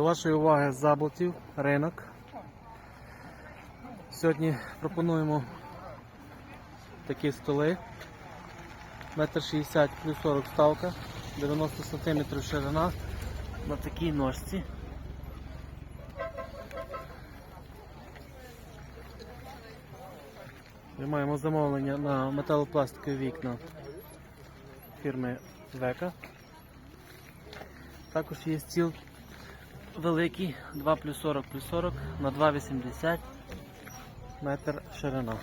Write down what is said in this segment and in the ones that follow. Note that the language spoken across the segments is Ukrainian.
До вашої уваги Заблотів, ринок. Сьогодні пропонуємо такі столи. Метр 60 плюс 40 ставка, 90 см ширина на такій ножці. Ми маємо замовлення на металопластикові вікна фірми Века. Також є стіл великий 2 плюс 40 плюс 40 на 2,80 метр ширина.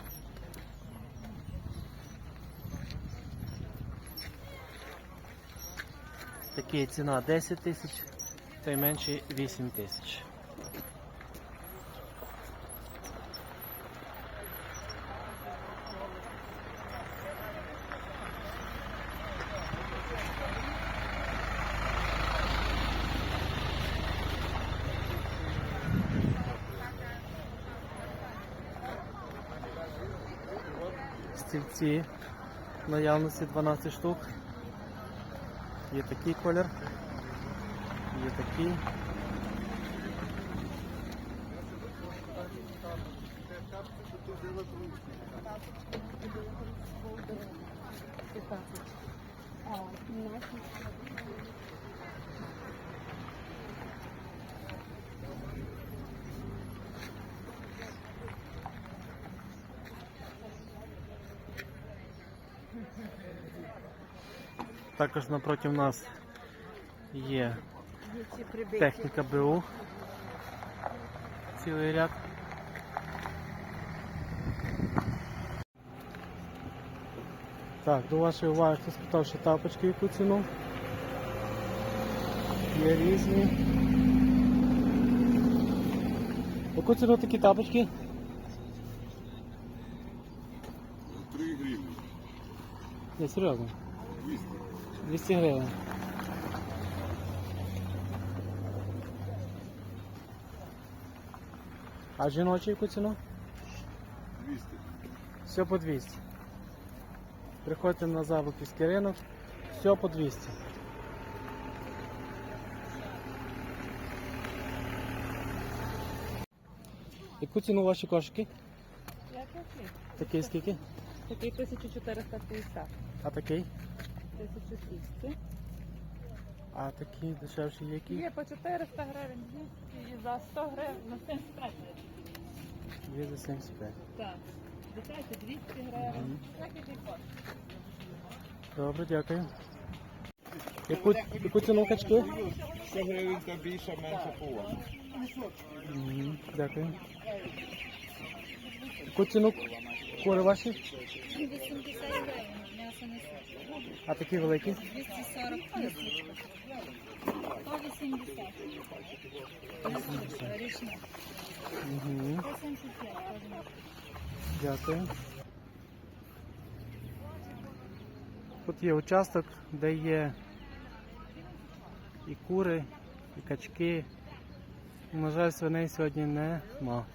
Такий ціна 10 тисяч, той менший 8 тисяч. Стільці в наявності 12 штук. Є такий колір, є такий. Також напроти нас є техніка БУ. Цілий ряд. Так, до вашої уваги хто спитав, що тапочки яку ціну. Є різні. Яку ціну такі тапочки? 3 гривні. Не серйозно. 200. 200 гривень. А жіночі яку ціну? 200. Все по 200. Приходьте на Забуківський ринок, все по 200. Яку ціну ваші кошики? Я такий. Такий скільки? Такий 1450, А такий? 1200. А такий дешевший який? Є по 400 гривень, 200 і за 100 гривень на 75. Є за 75. Так. Дитячі 200 гривень. Так і декор. Добре, дякую. Яку, яку ціну качки? 100 гривень та більше, менше. Мгм, Дякую. Яку ціну кури ваші? 80 гривень. А такі великі? 240 плюс. 180. Річне. Угу. 175. Дякую. Тут є участок, де є і кури, і качки. На жаль, свиней сьогодні нема.